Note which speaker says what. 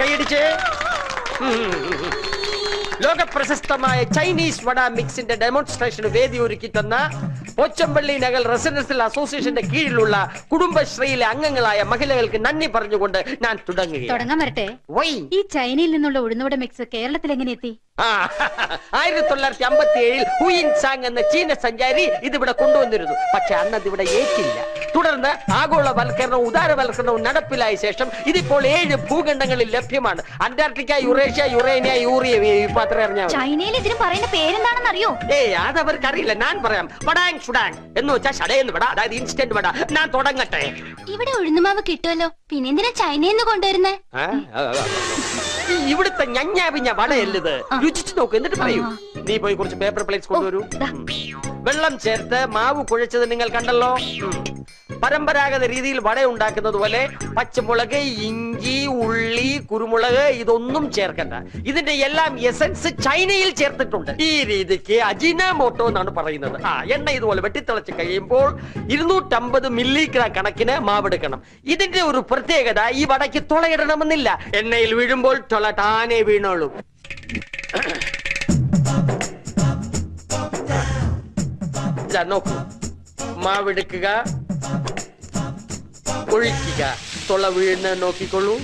Speaker 1: കൈയടിച്ച്. ലോക പ്രശസ്തമായ ചൈനീസ് വട മിക്സിന്റെ ഡെമോൺസ്ട്രേഷന് വേദി ഒരുക്കി തന്ന പോച്ചമ്പള്ളി നഗർ റെസിഡൻഷ്യൽ അസോസിയേഷന്റെ കീഴിലുള്ള കുടുംബശ്രീയിലെ അംഗങ്ങളായ മഹിളകൾക്ക് നന്ദി പറഞ്ഞുകൊണ്ട് ഞാൻ തുടങ്ങുകയാണ്.
Speaker 2: തുടങ്ങാൻ വരട്ടെ. ഈ ചൈനയിൽ നിന്നുള്ള ഉഴുന്നുവട മിക്സ് കേരളത്തിൽ എങ്ങനെ എത്തി
Speaker 1: ആയിരത്തി തൊള്ളായിരത്തി അമ്പത്തി ഏഴിൽ ഹുയിൻ സാങ് എന്ന ചീന സഞ്ചാരി ഇതിവിടെ കൊണ്ടുവന്നിരുന്നു. പക്ഷെ അന്ന് അതിവിടെ ഏറ്റില്ല. തുടർന്ന് ആഗോളവൽക്കരണവും ഉദാരവൽക്കരണവും നടപ്പിലായ ശേഷം ഇതിപ്പോൾ ഏഴ് ഭൂഖണ്ഡങ്ങളിൽ ലഭ്യമാണ്. അന്റാർട്ടിക്ക യുറേഷ്യ യുറേനിയ യൂറിയ ഇപ്പൊ അത്ര
Speaker 2: ചൈനയിൽ ഇതിന് പറയുന്ന പേരെന്താണെന്ന് അറിയോ
Speaker 1: ഏയ് അതവർക്ക് അറിയില്ല ഞാൻ പറയാം. വടാങ് ഷുഡാങ് എന്ന് വെച്ചാൽ ഷടയെന്ന് വട. അതായത് ഇൻസ്റ്റന്റ് വട. ഞാൻ തുടങ്ങട്ടെ.
Speaker 2: ഇവിടെ ഉഴുന്നുമാവ് കിട്ടുമല്ലോ. പിന്നെന്തിനാ ചൈനയിൽ നിന്ന് കൊണ്ടുവരുന്നേ.
Speaker 1: ഈ ഇവിടുത്തെ ഞഞ്ഞാപിഞ്ഞ വടയല്ലത് രുചിച്ചു നോക്ക് എന്നിട്ട് പറയൂ. നീ പോയി കുറച്ച് പേപ്പർ പ്ലേറ്റ്സ് കൊണ്ടുവരൂ.
Speaker 2: ദാ.
Speaker 1: വെള്ളം ചേർത്ത് മാവ് കുഴച്ചത് നിങ്ങൾ കണ്ടല്ലോ. പരമ്പരാഗത രീതിയിൽ വട ഉണ്ടാക്കുന്നത് പോലെ പച്ചമുളക് ഇഞ്ചി ഉള്ളി കുരുമുളക് ഇതൊന്നും ചേർക്കണ്ട. ഇതിന്റെ എല്ലാം എസൻസ് ചൈനയിൽ ചേർത്തിട്ടുണ്ട്. ഈ രീതിക്ക് അജിനാമോട്ടോ എന്നാണ് പറയുന്നത്. ആ എണ്ണ ഇതുപോലെ വെട്ടിത്തിളച്ച് കഴിയുമ്പോൾ ഇരുന്നൂറ്റമ്പത് മില്ലിഗ്രാം കണക്കിന് മാവെടുക്കണം. ഇതിന്റെ ഒരു പ്രത്യേകത ഈ വടയ്ക്ക് തുളയിടണമെന്നില്ല. എണ്ണയിൽ വീഴുമ്പോൾ തുള താനെ വീണോളും. നോക്കൂ. മാവെടുക്കുക. ഒഴിക്കുക തുള വീഴുന്ന നോക്കിക്കൊള്ളൂ.